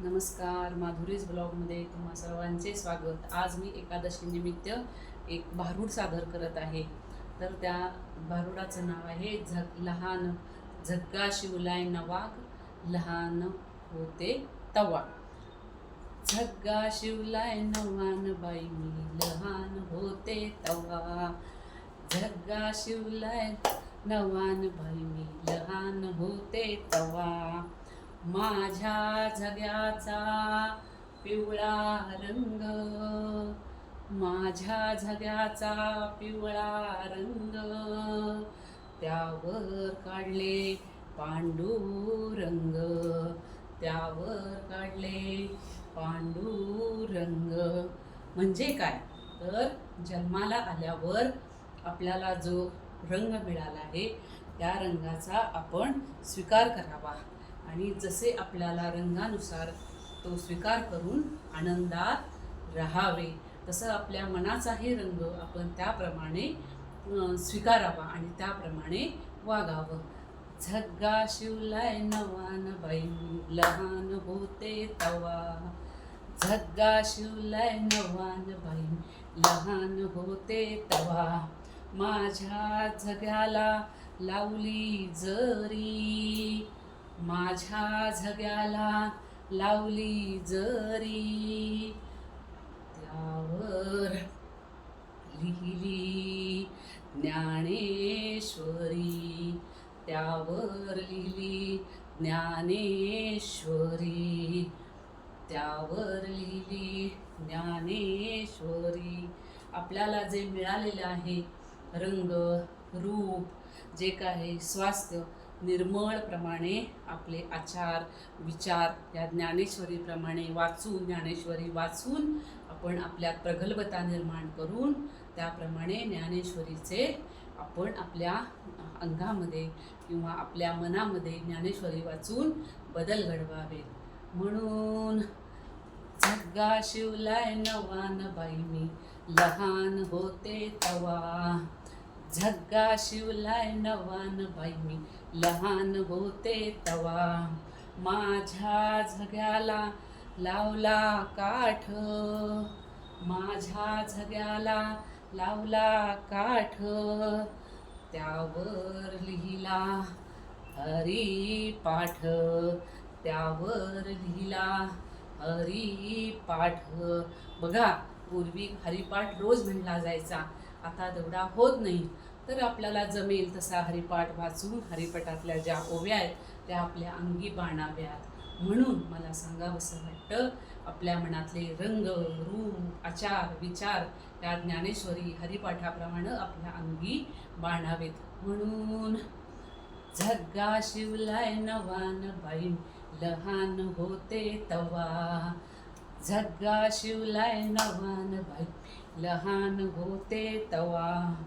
नमस्कार माधुरीज ब्लॉगमध्ये तुम्हा सर्वांचे स्वागत. आज मी एकादशीनिमित्त एक भारूड सादर करत आहे. तर त्या भारुडाचं नाव आहे झग लहान झग्गा शिवलाय नवाग लहान होते तवा. झग्गा शिवलाय नवान बाई मी लहान होते तवा. झग्गा शिवलाय नवान बाई मी लहान होते तवा. माझ्या झग्याचा पिवळा रंग. माझ्या झग्याचा पिवळा रंग. त्यावर काढले पांडुरंग. त्यावर काढले पांडुरंग. म्हणजे काय? तर जन्माला आल्यावर आपल्याला जो रंग मिळाला आहे त्या रंगाचा आपण स्वीकार करावा. आणि जसे आपल्याला रंगानुसार तो स्वीकार करून आनंदात राहावे तसं आपल्या मनाचाही रंग आपण त्याप्रमाणे स्वीकारावा आणि त्याप्रमाणे वागावं. झग्गा शिवलाय नवान बाई लहान होते तवा. झग्गा शिवलाय नवान बाई लहान होते तवा. माझ्या झग्याला लावली जरी माझ्या झग्याला लावली जरी त्यावर लिहिली ज्ञानेश्वरी त्यावर लिहिली ज्ञानेश्वरी त्यावर लिहिली ज्ञानेश्वरी. आपल्याला जे मिळालेलं आहे रंग रूप जे काही स्वास्थ्य निर्मळप्रमाणे आपले आचार विचार या ज्ञानेश्वरीप्रमाणे वाचून ज्ञानेश्वरी वाचून आपण आपल्यात प्रगल्भता निर्माण करून त्याप्रमाणे ज्ञानेश्वरीचे आपण आपल्या अंगामध्ये किंवा आपल्या मनामध्ये ज्ञानेश्वरी वाचून बदल घडवावे. म्हणून झग्गा शिवलाय नवान बाई मी लहान होते तवा झग्गा शिवलाय नवान बाई मी लहान होते तवा. माझ्या झग्याला लावला काठ. माझ्या झग्याला लावला काठ. त्यावर लिहिला हरी पाठ. त्यावर लिहिला हरी पाठ. बघा पूर्वी हरिपाठ रोज म्हणला जायचा. आता तेवढा होत नाही. तर आपल्याला जमेल तसा हरिपाठ वाचून हरिपाठातल्या ज्या ओव्या आहेत त्या आपल्या अंगी बाणाव्यात. म्हणून मला सांगावंसं वाटतं आपल्या मनातले रंग रूप आचार विचार त्या ज्ञानेश्वरी हरिपाठाप्रमाणे आपल्या अंगी बाणावेत. म्हणून झग्गा शिवलाय नवान बाई लहान होते तवा. झग्गा शिवलाय नवान बाई लहान होते तवा.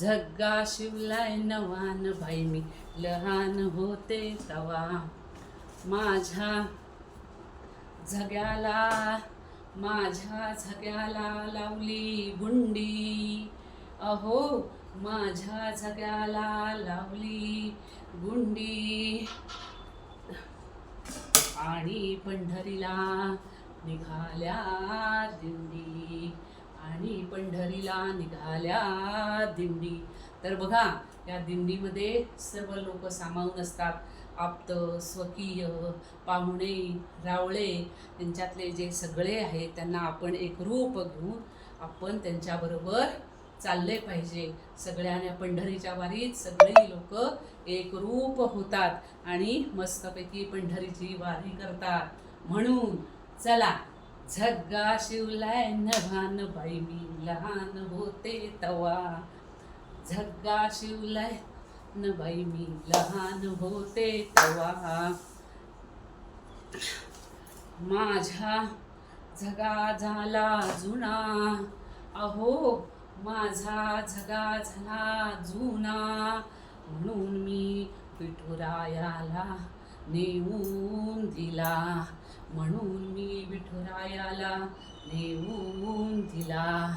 झग्गा शिवलाय नवान भाई मी. लहान होते तवा. माझ्या झग्याला माझ्या झग्याला लावली गुंडी. अहो माझ्या झग्याला लावली गुंडी. आणि पंढरीला निघाल्या दिंडी. आणि पंढरीला निघाल्या दिंडी. तर बघा या दिंडीमध्ये सर्व लोक सामावून असतात. आप्त स्वकीय पाहुणे रावळे त्यांच्यातले जे सगळे आहेत त्यांना आपण एक रूप घेऊन आपण त्यांच्याबरोबर चालले पाहिजे. सगळ्यांना पंढरीच्या वारीत सगळी लोक एकरूप होतात आणि मस्तपैकी पंढरीची वारी करतात. म्हणून चला झग्गा शिवलाय नभान बाई मी लहान होते तवा. झग्गा शिवलाय न बाई मी लहान होते तवा. माझा झगा झाला जुना. अहो माझा झगा झाला जुना. म्हणून मी विठुरायाला नेऊन दिला. म्हणून मी विठुरायाला नेऊन दिला.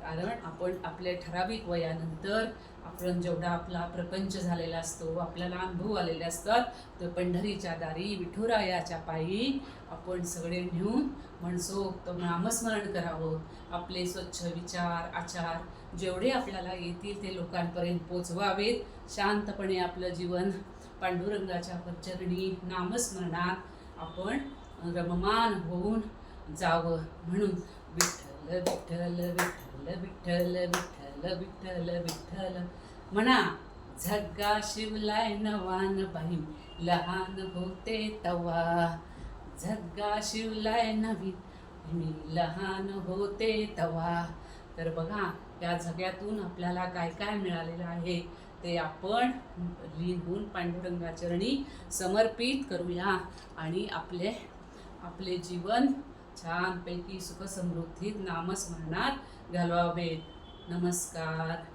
कारण आपण आपल्या ठराविक वयानंतर आपण जेवढा आपला प्रपंच झालेला असतो आपल्याला अनुभव आलेले असतात तर पंढरीच्या दारी विठुरायाच्या पायी आपण सगळे नेऊन म्हणसोक्त नामस्मरण करावं. आपले स्वच्छ विचार आचार जेवढे आपल्याला येतील ते लोकांपर्यंत पोचवावेत. शांतपणे आपलं जीवन पांडुरंगाच्या चरणी नामस्मरणात आपण रममान होऊन जावं म्हणून विठ्ठल विठ्ठल विठ्ठल विठ्ठल विठ्ठल विठ्ठल विठ्ठल. म्हणा झग्गा शिवलाय नवान बाई लहान होते तवा. झग्गा शिवलाय नवीन मी लहान होते तवा. तर बघा या झग्यातून आपल्याला काय काय मिळालेलं आहे ते आपण लिहून पांडुरंगाचरणी समर्पित करूया. आणि आपले आपले जीवन छानपैकी सुखसमृद्धीत नामस्मरणात घालवावेत नमस्कार.